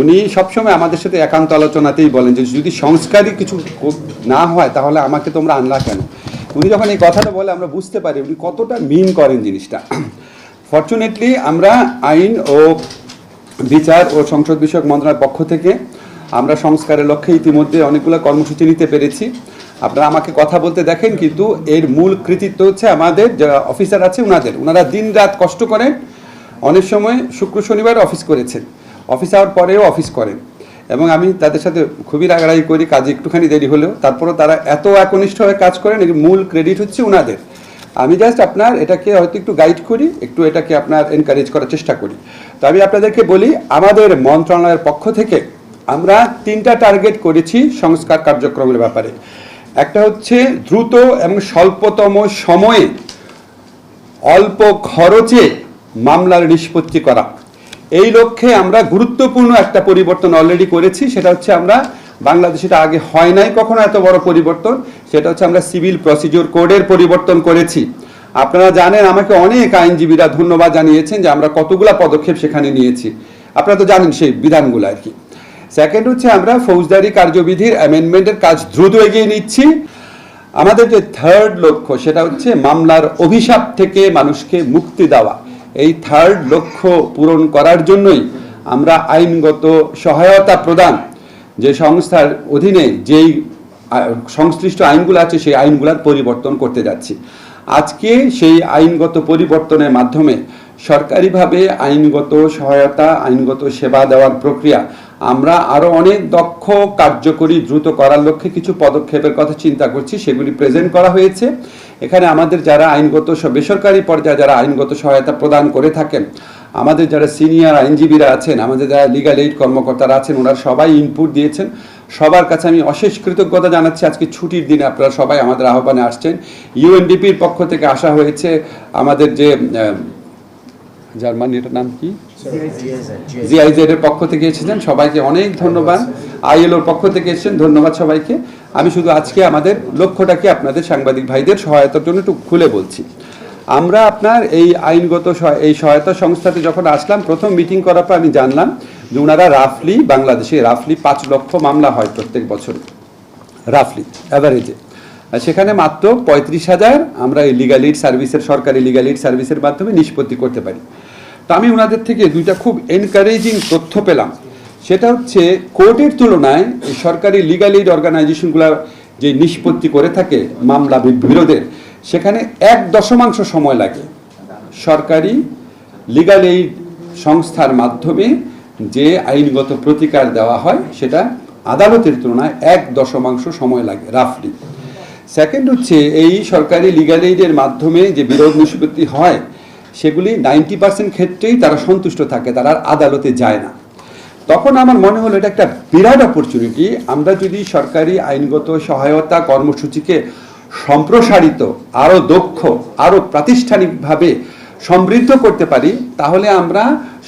উনি সবসময় আমাদের সাথে একান্ত আলোচনাতেই বলেন যে যদি সংস্কারই কিছু না হয় তাহলে আমাকে তোমরা আনলা কেন? উনি যখন এই কথাটা বলে আমরা বুঝতে পারি উনি কতটা মিন করেন জিনিসটা। ফর্চুনেটলি আমরা আইন ও বিচার ও সংসদ বিষয়ক মন্ত্রণালয়ের পক্ষ থেকে আমরা সংস্কারের লক্ষ্যে ইতিমধ্যে অনেকগুলো কর্মসূচি নিতে পেরেছি। আপনারা আমাকে কথা বলতে দেখেন, কিন্তু এর মূল কৃতিত্ব হচ্ছে আমাদের যারা অফিসার আছে ওনাদের ওনারা দিন রাত কষ্ট করেন। অনেক সময় শুক্র শনিবার অফিস করেছেন। অফিস আওয়ার পরেও অফিস করেন এবং আমি তাদের সাথে খুবই রাগারাগি করি, কাজে একটুখানি দেরি হলেও। তারপরেও তারা এত একনিষ্ঠভাবে কাজ করেন মূল ক্রেডিট হচ্ছে ওনাদের আমি জাস্ট আপনার এটাকে হয়তো একটু গাইড করি, একটু এটাকে আপনার এনকারেজ করার চেষ্টা করি। তো আমি আপনাদেরকে বলি, আমাদের মন্ত্রণালয়ের পক্ষ থেকে আমরা তিনটা টার্গেট করেছি সংস্কার কার্যক্রমের ব্যাপারে। একটা হচ্ছে দ্রুত এবং স্বল্পতম সময়ে অল্প খরচে মামলার নিষ্পত্তি করা। এই লক্ষ্যে আমরা গুরুত্বপূর্ণ একটা পরিবর্তন অলরেডি করেছি, সেটা হচ্ছে আমরা বাংলাদেশে আগে হয় নাই, কখনো এত বড় পরিবর্তন, সেটা হচ্ছে আমরা সিভিল প্রসিডিওর কোডের পরিবর্তন করেছি। আপনারা জানেন, আমাকে অনেক আইনজীবীরা ধন্যবাদ জানিয়েছেন যে আমরা কতগুলা পদক্ষেপ সেখানে নিয়েছি। আপনারা তো জানেন সেই বিধানগুলো আর কি। সেকেন্ড হচ্ছে আমরা ফৌজদারি কার্যবিধির অ্যামেন্ডমেন্টের কাজ দ্রুত এগিয়ে নিচ্ছি। আমাদের যে থার্ড লক্ষ্য, সেটা হচ্ছে মামলার অভিশাপ থেকে মানুষকে মুক্তি দেওয়া। এই থার্ড লক্ষ্য পূরণ করার জন্যই আমরা আইনগত সহায়তা প্রদান যে সংস্থার অধীনে যেই সংশ্লিষ্ট আইনগুলো আছে সেই আইনগুলোর পরিবর্তন করতে যাচ্ছি। আজকে সেই আইনগত পরিবর্তনের মাধ্যমে সরকারিভাবে আইনগত সহায়তা, আইনগত সেবা দেওয়ার প্রক্রিয়া আমরা আরও অনেক দক্ষ, কার্যকরী, দ্রুত করার লক্ষ্যে কিছু পদক্ষেপের কথা চিন্তা করছি, সেগুলি প্রেজেন্ট করা হয়েছে। এখানে আমাদের যারা আইনগত বেসরকারি পর্যায়ে যারা আইনগত সহায়তা প্রদান করে থাকেন, আমাদের যারা সিনিয়র আইনজীবীরা আছেন, আমাদের যারা লিগাল এইড কর্মকর্তারা আছেন, ওনারা সবাই ইনপুট দিয়েছেন। সবার কাছে আমি অশেষ কৃতজ্ঞতা জানাচ্ছি, আজকে ছুটির দিনে আপনারা সবাই আমাদের আহ্বানে আসছেন। ইউএনডিপির পক্ষ থেকে আসা হয়েছে আমাদের যে জার্মানিটার নাম কি? জিআইজেড এর পক্ষ থেকে এসেছেন। সবাইকে অনেক ধন্যবাদ। আইএলওর পক্ষ থেকে এসেছেন। ধন্যবাদ সবাইকে। আমি শুধু আজকে আমাদের লক্ষ্যটাকে আপনাদের সাংবাদিক ভাইদের সহায়তার জন্য একটু খুলে বলছি। আমরা আপনার এই আইনগত এই সহায়তা সংস্থাতে যখন আসলাম প্রথম মিটিং করার পর আমি জানলাম যে ওনারা রাফলি বাংলাদেশে রাফলি পাঁচ লক্ষ মামলা হয় প্রত্যেক বছর। রাফলি অ্যাভারেজে সেখানে মাত্র পঁয়ত্রিশ হাজার আমরা এই লিগাল সার্ভিসের সরকারি লিগাল সার্ভিসের মাধ্যমে নিষ্পত্তি করতে পারি। তো আমি ওনাদের থেকে দুইটা খুব এনকারেজিং তথ্য পেলাম। সেটা হচ্ছে, কোর্টের তুলনায় সরকারি লিগাল এইড অর্গানাইজেশনগুলো যে নিষ্পত্তি করে থাকে মামলা বিরোধের, সেখানে এক দশমাংশ সময় লাগে। সরকারি লিগাল এইড সংস্থার মাধ্যমে যে আইনগত প্রতিকার দেওয়া হয়, সেটা আদালতের তুলনায় এক দশমাংশ সময় লাগে রাফলি সেকেন্ড হচ্ছে, এই সরকারি লিগাল এইডের মাধ্যমে যে বিরোধ নিষ্পত্তি হয় সেগুলি নাইনটি পার্সেন্ট ক্ষেত্রেই তারা সন্তুষ্ট থাকে, তারা আর আদালতে যায় না। তখন আমার মনে হলো এটা একটা বিরাট অপরচুনিটি আমরা যদি সরকারি আইনগত সহায়তা কর্মসূচিকে সম্প্রসারিত, আরও দক্ষ, আরও প্রাতিষ্ঠানিকভাবে সমৃদ্ধ করতে পারি, তাহলে আমরা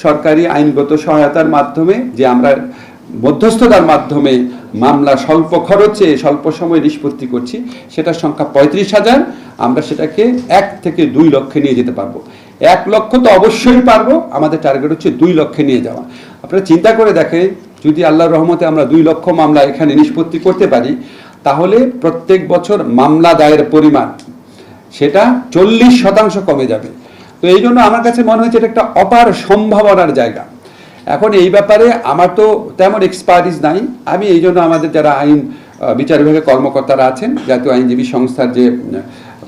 সরকারি আইনগত সহায়তার মাধ্যমে, যে আমরা মধ্যস্থতার মাধ্যমে মামলা স্বল্প খরচে, স্বল্প সময়ে নিষ্পত্তি করছি, সেটার সংখ্যা পঁয়ত্রিশ হাজার, আমরা সেটাকে এক থেকে দুই লক্ষে নিয়ে যেতে পারব। এক লক্ষ তো অবশ্যই পারব। আমাদের টার্গেট হচ্ছে দুই লক্ষে নিয়ে যাওয়া। আপনারা চিন্তা করে দেখেন, যদি আল্লাহর রহমতে আমরা দুই লক্ষ মামলা এখানে নিষ্পত্তি করতে পারি, তাহলে প্রত্যেক বছর মামলা দায়ের পরিমাণ সেটা চল্লিশ শতাংশ কমে যাবে। তো এই জন্য আমার কাছে মনে হয়েছে এটা একটা অপার সম্ভাবনার জায়গা। এখন এই ব্যাপারে আমার তো তেমন এক্সপার্টিস নাই। আমি এই জন্য আমাদের যারা আইন বিচার বিভাগের কর্মকর্তারা আছেন, জাতীয় আইনজীবী সংস্থার যে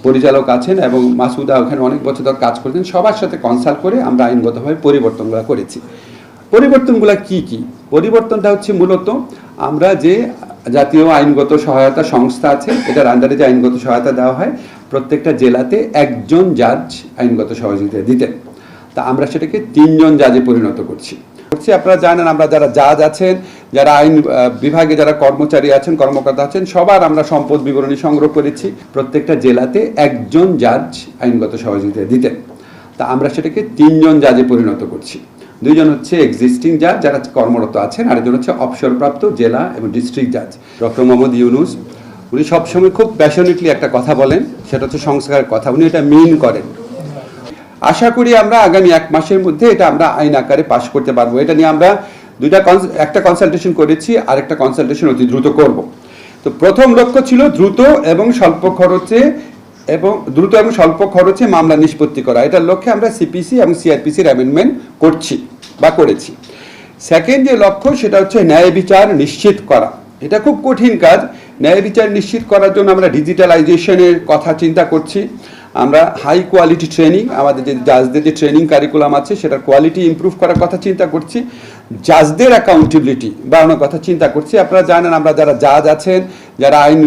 পরিচালক আছেন এবং মাসুদা ওখানে অনেক বছর ধরে কাজ করছেন। সবার সাথে কনসাল্ট করে আমরা আইনগতভাবে পরিবর্তনগুলো করেছি। পরিবর্তনগুলো কি কি? পরিবর্তনটা হচ্ছে মূলত আমরা যে জাতীয় আইনগত সহায়তা সংস্থা আছে, এটার আন্ডারে যে আইনগত সহায়তা দেওয়া হয়, প্রত্যেকটা জেলাতে একজন জাজ আইনগত সহযোগিতা দিতেন। তা আমরা সেটাকে তিনজন জাজে পরিণত করছি। করছি। আপনারা জানেন আমরা যারা জাজ আছেন, যারা আইন বিভাগে যারা কর্মচারী আছেন, কর্মকর্তা আছেন, সবার আমরা সম্পদ বিবরণী সংগ্রহ করেছি। প্রত্যেকটা জেলাতে একজন জাজ আইনগত সহযোগিতা দিতেন। তা আমরা সেটাকে তিনজন জাজে পরিণত করছি। দুইজন হচ্ছে এক্সিস্টিং জাজ যারা কর্মরত আছেন, আরেকজন হচ্ছে অবসরপ্রাপ্ত জেলা এবং ডিস্ট্রিক্ট জাজ ডক্টর মোহাম্মদ ইউনুস, উনি সবসময় খুব প্যাশনেটলি একটা কথা বলেন, সেটা হচ্ছে সংস্কারের কথা। উনি এটা মিন করেন। আশা করি আমরা আগামী এক মাসের মধ্যে এটা আমরা আইন আকারে পাশ করতে পারব। এটা নিয়ে আমরা দুইটা একটা কনসালটেশন করেছি, আরেকটা কনসালটেশন অতি দ্রুত করব। তো প্রথম লক্ষ্য ছিল দ্রুত এবং স্বল্প খরচে এবং দ্রুত এবং স্বল্প খরচে মামলা নিষ্পত্তি করা। এটার লক্ষ্যে আমরা সিপিসি এবং সিআরপিসির অ্যামেন্ডমেন্ট করছি বা করেছি। সেকেন্ড যে লক্ষ্য, সেটা হচ্ছে ন্যায় বিচার নিশ্চিত করা। এটা খুব কঠিন কাজ। ন্যায় বিচার নিশ্চিত করার জন্য আমরা ডিজিটালাইজেশনের কথা চিন্তা করছি। আমরা হাই কোয়ালিটি ট্রেনিং আমাদের যে জাজদের যে ট্রেনিং কারিকুলাম আছে, সেটার কোয়ালিটি ইমপ্রুভ করার কথা চিন্তা করছি। জাজদের অ্যাকাউন্টেবিলিটি বাড়ানোর কথা চিন্তা করছি। আপনারা জানেন, আমরা যারা জাজ আছেন, যারা আইন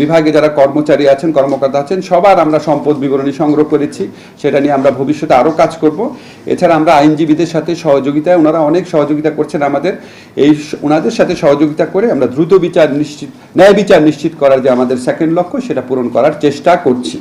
বিভাগে যারা কর্মচারী আছেন, কর্মকর্তা আছেন, সবার আমরা সম্পদ বিবরণী সংগ্রহ করেছি। সেটা নিয়ে আমরা ভবিষ্যতে আরও কাজ করব। এছাড়া আমরা আইনজীবীদের সাথে সহযোগিতায়, ওনারা অনেক সহযোগিতা করছেন আমাদের। এই ওনাদের সাথে সহযোগিতা করে আমরা দ্রুত বিচার নিশ্চিত, ন্যায় বিচার নিশ্চিত করার যে আমাদের সেকেন্ড লক্ষ্য, সেটা পূরণ করার চেষ্টা করছি।